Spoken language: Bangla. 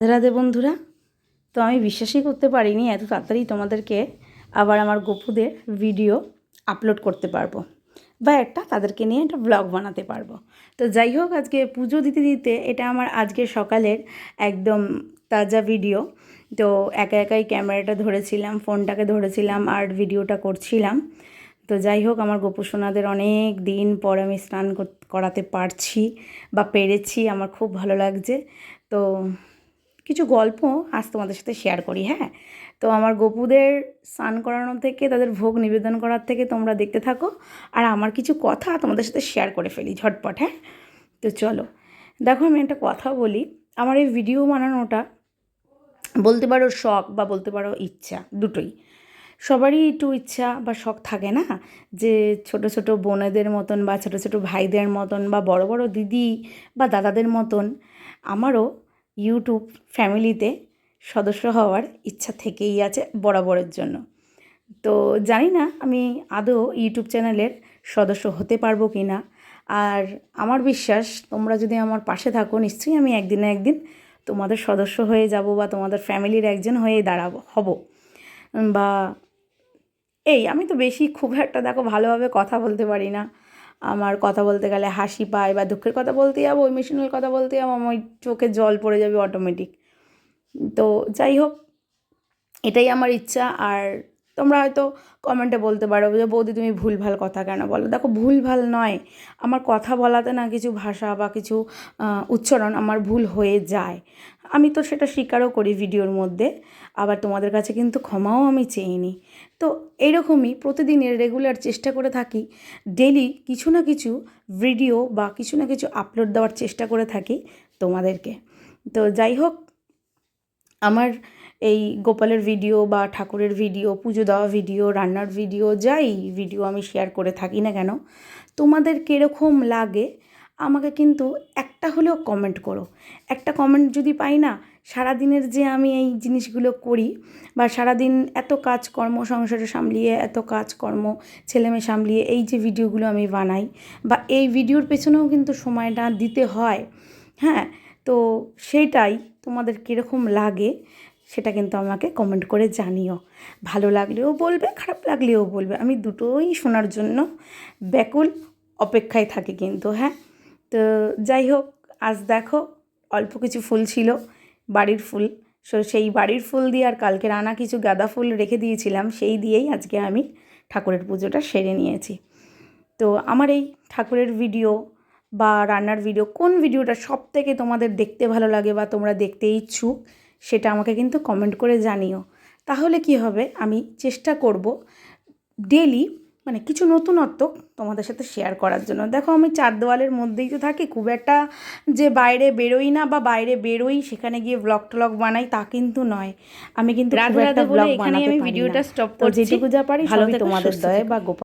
রাধে বন্ধুরা, তো আমি বিশ্বাসই করতে পারিনি এত তাড়াতাড়ি তোমাদেরকে আবার আমার গপুদের ভিডিও আপলোড করতে পারব বা একটা তাদেরকে নিয়ে একটা ব্লগ বানাতে পারব। তো যাই হোক, আজকে পুজো দিতে দিতে এটা আমার আজকে সকালের একদম তাজা ভিডিও তো একা একাই ক্যামেরাটা ধরেছিলাম, ফোনটাকে ধরেছিলাম আর ভিডিওটা করছিলাম। তো যাই হোক, আমার গোপুসোনাদের অনেক দিন পর আমি স্নান করাতে পারছি বা পেরেছি, আমার খুব ভালো লাগছে। তো কিছু গল্প আজ তোমাদের সাথে শেয়ার করি হ্যাঁ? তো আমার গপুদের স্নান করানো থেকে, তাদের ভোগ নিবেদন করার থেকে তোমরা দেখতে থাকো। আর আমার কিছু কথা তোমাদের সাথে শেয়ার করে ফেলি ঝটপট হ্যাঁ? তো চলো। দেখো আমি একটা কথা বলি, আমার এই ভিডিও বানানোটা বলতে পারো শখ বা বলতে পারো ইচ্ছা দুটোই। সবারই একটু ইচ্ছা বা শখ থাকে না? যে ছোট ছোট বোনেদের মতন বা ছোট ছোট ভাইদের মতন বা বড় বড় দিদি বা দাদাদের মতন, আমারও ইউটিউব ফ্যামিলিতে সদস্য হওয়ার ইচ্ছা থেকেই আছে বরাবরের জন্য। তো জানি না আমি আদৌ ইউটিউব চ্যানেলের সদস্য হতে পারব কি না। আর আমার বিশ্বাস, তোমরা যদি আমার পাশে থাকো, নিশ্চয়ই আমি একদিন না একদিন তোমাদের সদস্য হয়ে যাব বা তোমাদের ফ্যামিলির একজন হয়ে দাঁড়াবো, হব। বা, এই, আমি তো বেশি খুব একটা, দেখো, ভালোভাবে কথা বলতে পারি না। আমার কথা বলতে গেলে হাসি পায় বা দুঃখের কথা বলতে যাব ইমোশনাল কথা বলতে যাব, আমার চোখে জল পড়ে যাবে অটোমেটিক তো যাই হোক, এটাই আমার ইচ্ছা। আর তোমরা হয়তো কমেন্টে বলতে পারো যে, বৌদি, তুমি ভুলভাল কথা কেন বলো? দেখো, ভুলভাল নয়। আমার কথা বলাতে না কিছু ভাষা বা কিছু উচ্চারণ আমার ভুল হয়ে যায়। আমি তো সেটা স্বীকারও করি ভিডিওর মধ্যে, আবার তোমাদের কাছে কিন্তু ক্ষমাও আমি চেইনি তো এইরকমই প্রতিদিনের রেগুলার চেষ্টা করে থাকি। ডেলি কিছু না কিছু ভিডিও বা কিছু না কিছু আপলোড দেওয়ার চেষ্টা করে থাকি তোমাদেরকে। তো যাই হোক, আমার এই গোপালের ভিডিও বা ঠাকুরের ভিডিও পুজো দেওয়া ভিডিও রান্নার ভিডিও যাই ভিডিও আমি শেয়ার করে থাকি না কেন, তোমাদের কীরকম লাগে আমাকে কিন্তু একটা হলেও কমেন্ট করো। একটা কমেন্ট যদি পাই না, সারাদিনের যে আমি এই জিনিসগুলো করি বা সারাদিন এত কাজকর্ম সংসারে সামলিয়ে, এত কাজকর্ম ছেলেমেয়ে সামলিয়ে এই যে ভিডিওগুলো আমি বানাই বা এই ভিডিওর পেছনেও কিন্তু সময়টা দিতে হয় হ্যাঁ? তো সেইটাই তোমাদের কীরকম লাগে। সেটা কিন্তু আমাকে কমেন্ট করে জানিও। ভালো লাগলেও বলবে, খারাপ লাগলেও বলবে। আমি দুটোই শোনার জন্য ব্যাকুল অপেক্ষায় থাকি কিন্তু হ্যাঁ? তো যাই হোক, আজ দেখো, অল্প কিছু ফুল ছিল, বাড়ির ফুল। সো সেই বাড়ির ফুল দিয়ে আর কালকের আনা কিছু গাঁদা ফুল রেখে দিয়েছিলাম, সেই দিয়েই আজকে আমি ঠাকুরের পুজোটা সেরে নিয়েছি। তো আমার এই ঠাকুরের ভিডিও বা রান্নার ভিডিও কোন ভিডিওটা সব থেকে তোমাদের দেখতে ভালো লাগে বা তোমরা দেখতে ইচ্ছুক সেটা আমাকে কিন্তু কমেন্ট করে জানিও। তাহলে কি হবে? আমি চেষ্টা করব ডেলি মানে কিছু নতুনত্ব তোমাদের সাথে শেয়ার করার জন্য। দেখো আমি চার দেওয়ালের মধ্যেই তো থাকি খুব একটা যে বাইরে বেরোই না বা বাইরে বেরোই সেখানে গিয়ে ব্লগ টলগ বানাই তা কিন্তু নয়। আমি কিন্তু খুব একটা ব্লগ বানাতে পারি ভিডিওটা না। তো করছি। যেটুকু যা পারি ভালো সবই তোমাদের দয়ে বা